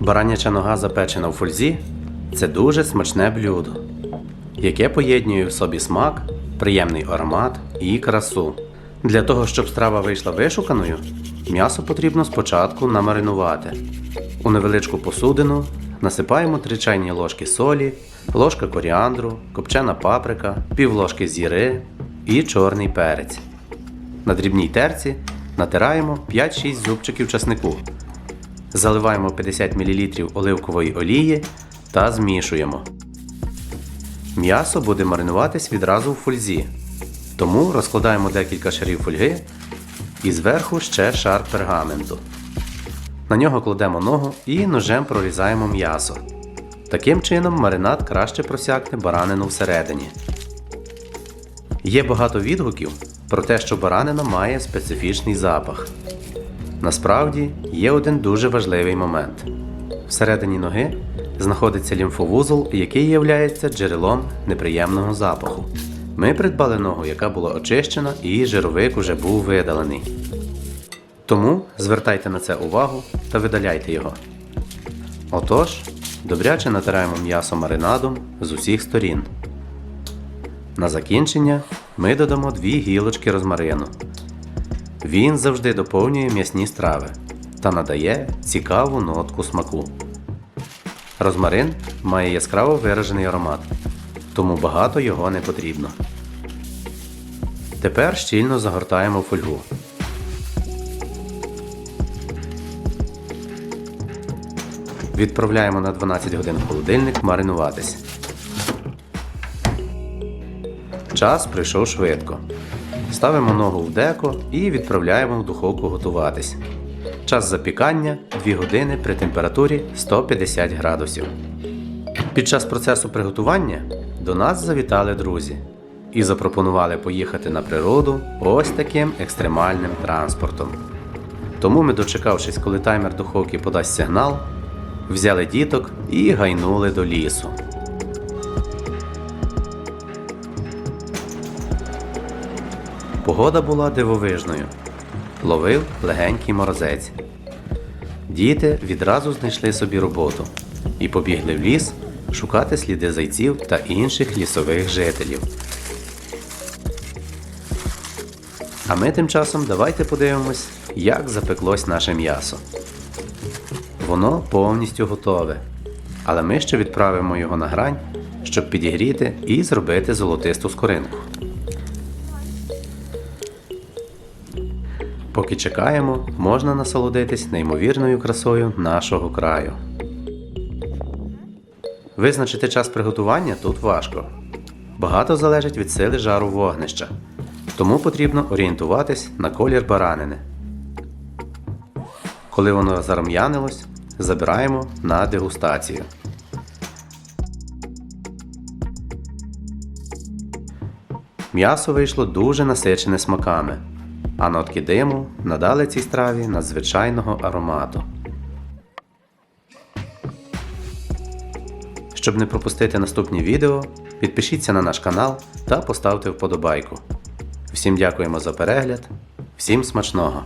Бараняча нога запечена в фользі це дуже смачне блюдо, яке поєднує в собі смак, приємний аромат і красу. Для того, щоб страва вийшла вишуканою, м'ясо потрібно спочатку намаринувати. У невеличку посудину насипаємо 3 чайні ложки солі, ложка коріандру, копчена паприка, пів ложки зіри і чорний перець. На дрібній терці натираємо 5-6 зубчиків часнику. Заливаємо 50 мл оливкової олії та змішуємо. М'ясо буде маринуватись відразу в фользі. Тому розкладаємо декілька шарів фольги і зверху ще шар пергаменту. На нього кладемо ногу і ножем прорізаємо м'ясо. Таким чином маринад краще просякне баранину всередині. Є багато відгуків про те, що баранина має специфічний запах. Насправді є один дуже важливий момент. Всередині ноги знаходиться лімфовузол, який є джерелом неприємного запаху. Ми придбали ногу, яка була очищена, і жировик уже був видалений. Тому звертайте на це увагу та видаляйте його. Отож, добряче натираємо м'ясо маринадом з усіх сторін. На закінчення ми додамо дві гілочки розмарину. Він завжди доповнює м'ясні страви та надає цікаву нотку смаку. Розмарин має яскраво виражений аромат, тому багато його не потрібно. Тепер щільно загортаємо фольгу. Відправляємо на 12 годин в холодильник маринуватись. Час прийшов швидко. Ставимо ногу в деко і відправляємо в духовку готуватись. Час запікання 2 години при температурі 150 градусів. Під час процесу приготування до нас завітали друзі і запропонували поїхати на природу ось таким екстремальним транспортом. Тому ми, дочекавшись, коли таймер духовки подасть сигнал, взяли діток і гайнули до лісу. Погода була дивовижною. Ловив легенький морозець. Діти відразу знайшли собі роботу і побігли в ліс шукати сліди зайців та інших лісових жителів. А ми тим часом давайте подивимось, як запеклось наше м'ясо. Воно повністю готове, але ми ще відправимо його на грань, щоб підігріти і зробити золотисту скоринку. Поки чекаємо, можна насолодитись неймовірною красою нашого краю. Визначити час приготування тут важко. Багато залежить від сили жару вогнища, тому потрібно орієнтуватись на колір баранини. Коли воно зарум'янилось, забираємо на дегустацію. М'ясо вийшло дуже насичене смаками, а нотки диму надали цій страві надзвичайного аромату. Щоб не пропустити наступні відео, підпишіться на наш канал та поставте вподобайку. Всім дякуємо за перегляд, всім смачного!